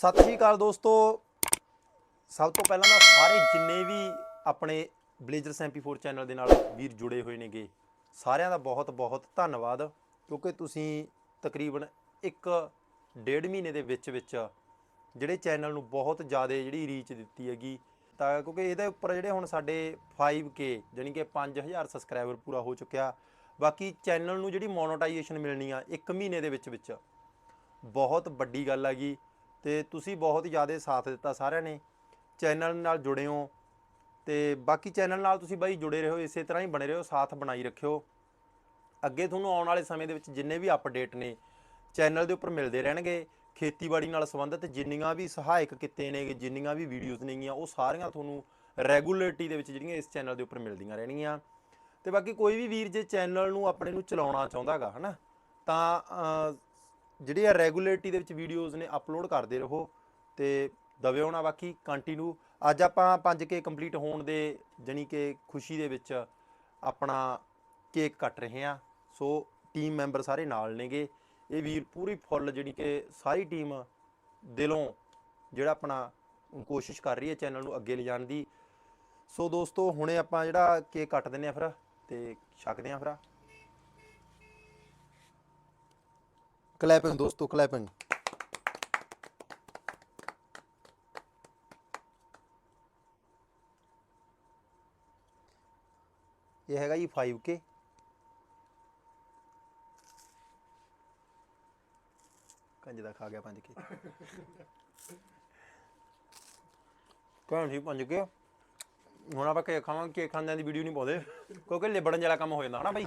ਸਤਿ ਸ਼੍ਰੀ ਅਕਾਲ ਦੋਸਤੋ। ਸਭ ਤੋਂ ਪਹਿਲਾਂ ਤਾਂ ਸਾਰੇ ਜਿੰਨੇ ਵੀ ਆਪਣੇ ਬਲੇਜ਼ਰ ਸੈਂਪੀ 4 ਚੈਨਲ ਦੇ ਨਾਲ ਵੀਰ ਜੁੜੇ ਹੋਏ ਨੇਗੇ, ਸਾਰਿਆਂ ਦਾ ਬਹੁਤ ਬਹੁਤ ਧੰਨਵਾਦ। ਕਿਉਂਕਿ ਤੁਸੀਂ ਤਕਰੀਬਨ ਇੱਕ ਡੇਢ ਮਹੀਨੇ ਦੇ ਵਿੱਚ ਵਿੱਚ ਜਿਹੜੇ ਚੈਨਲ ਨੂੰ ਬਹੁਤ ਜ਼ਿਆਦਾ ਜਿਹੜੀ ਰੀਚ ਦਿੱਤੀ ਹੈਗੀ, ਤਾਂ ਕਿਉਂਕਿ ਇਹਦੇ ਉੱਪਰ ਜਿਹੜੇ ਹੁਣ ਸਾਡੇ 5K ਜਾਣੀ ਕਿ 5000 ਸਬਸਕ੍ਰਾਈਬਰ ਪੂਰਾ ਹੋ ਚੁੱਕਿਆ, ਬਾਕੀ ਚੈਨਲ ਨੂੰ ਜਿਹੜੀ ਮੋਨੋਟਾਈਜੇਸ਼ਨ ਮਿਲਣੀ ਆ ਇੱਕ ਮਹੀਨੇ ਦੇ ਵਿੱਚ ਵਿੱਚ, ਬਹੁਤ ਵੱਡੀ ਗੱਲ ਹੈਗੀ। ਤੇ ਤੁਸੀਂ ਬਹੁਤ ਜ਼ਿਆਦਾ ਸਾਥ ਦਿੱਤਾ ਸਾਰਿਆਂ ਨੇ, ਚੈਨਲ ਨਾਲ ਜੁੜੇ ਹੋ ਤੇ ਬਾਕੀ ਚੈਨਲ ਨਾਲ ਤੁਸੀਂ ਬਾਈ ਜੁੜੇ ਰਹੋ, ਇਸੇ ਤਰ੍ਹਾਂ ਹੀ ਬਣੇ ਰਹੋ, ਸਾਥ ਬਣਾਈ ਰੱਖਿਓ। ਅੱਗੇ ਤੁਹਾਨੂੰ ਆਉਣ ਵਾਲੇ ਸਮੇਂ ਦੇ ਵਿੱਚ ਜਿੰਨੇ ਵੀ ਅਪਡੇਟ ਨੇ, ਚੈਨਲ ਦੇ ਉੱਪਰ ਮਿਲਦੇ ਰਹਿਣਗੇ। ਖੇਤੀਬਾੜੀ ਨਾਲ ਸੰਬੰਧਿਤ ਜਿੰਨੀਆਂ ਵੀ ਸਹਾਇਕ ਕਿੱਤੇ ਨੇਗੇ ਜਿੰਨੀਆਂ ਵੀ ਵੀਡੀਓਜ਼ ਨੇਗੀਆਂ, ਉਹ ਸਾਰੀਆਂ ਤੁਹਾਨੂੰ ਰੈਗੂਲਰਿਟੀ ਦੇ ਵਿੱਚ ਜਿਹੜੀਆਂ ਇਸ ਚੈਨਲ ਦੇ ਉੱਪਰ ਮਿਲਦੀਆਂ ਰਹਿਣਗੀਆਂ। ਤੇ ਬਾਕੀ ਕੋਈ ਵੀ ਵੀਰ ਜੇ ਚੈਨਲ ਨੂੰ ਆਪਣੇ ਨੂੰ ਚਲਾਉਣਾ ਚਾਹੁੰਦਾਗਾ ਹਨਾ, ਤਾਂ ਜਿਹੜੀ ਆ ਰੈਗੂਲਰਿਟੀ ਦੇ ਵਿੱਚ ਵੀਡੀਓਜ਼ ਨੇ ਅਪਲੋਡ ਕਰਦੇ ਰਹੋ ਤੇ ਦਵਿਓ ਨਾ ਬਾਕੀ ਕੰਟੀਨਿਊ ਅੱਜ ਆਪਾਂ 5K ਕੰਪਲੀਟ ਹੋਣ ਦੇ ਜਾਣੀ ਕਿ ਖੁਸ਼ੀ ਦੇ ਵਿੱਚ ਆਪਣਾ ਕੇਕ ਕੱਟ ਰਹੇ ਹਾਂ। ਸੋ ਟੀਮ ਮੈਂਬਰ ਸਾਰੇ ਨਾਲ ਨੇਗੇ। ਇਹ ਵੀਰ ਪੂਰੀ ਫੁੱਲ ਜਿਹੜੀ ਕਿ ਸਾਰੀ ਟੀਮ ਦਿਲੋਂ ਜਿਹੜਾ ਆਪਣਾ ਕੋਸ਼ਿਸ਼ ਕਰ ਰਹੀ ਹੈ ਚੈਨਲ ਨੂੰ ਅੱਗੇ ਲਿਜਾਣ ਦੀ। ਸੋ ਦੋਸਤੋ, ਹੁਣੇ ਆਪਾਂ ਜਿਹੜਾ ਕੇਕ ਕੱਟ ਦਿੰਨੇ ਆ ਫਿਰ ਤੇ ਛਕਦੇ ਆ ਫਿਰ। ਕਲੈਪਿੰਗ ਦੋਸਤੋ ਕਲੈਪਿੰਗ ਇਹ ਹੈਗਾ ਜੀ 5K ਕੰਜ ਦਾ ਖਾ ਗਿਆ 5K ਕੌਣ ਸੀ 5K ਹੁਣ ਆਪਾਂ ਕੇਕ ਖਾਵਾਂਗੇ ਕੇਕ ਖਾਂਦਿਆਂ ਦੀ ਵੀਡੀਓ ਨਹੀਂ ਪਾਉਂਦੇ ਕਿਉਂਕਿ ਲਿਬੜਨ ਜਿਹੜਾ ਕੰਮ ਹੋ ਜਾਂਦਾ ਹਨਾ ਬਾਈ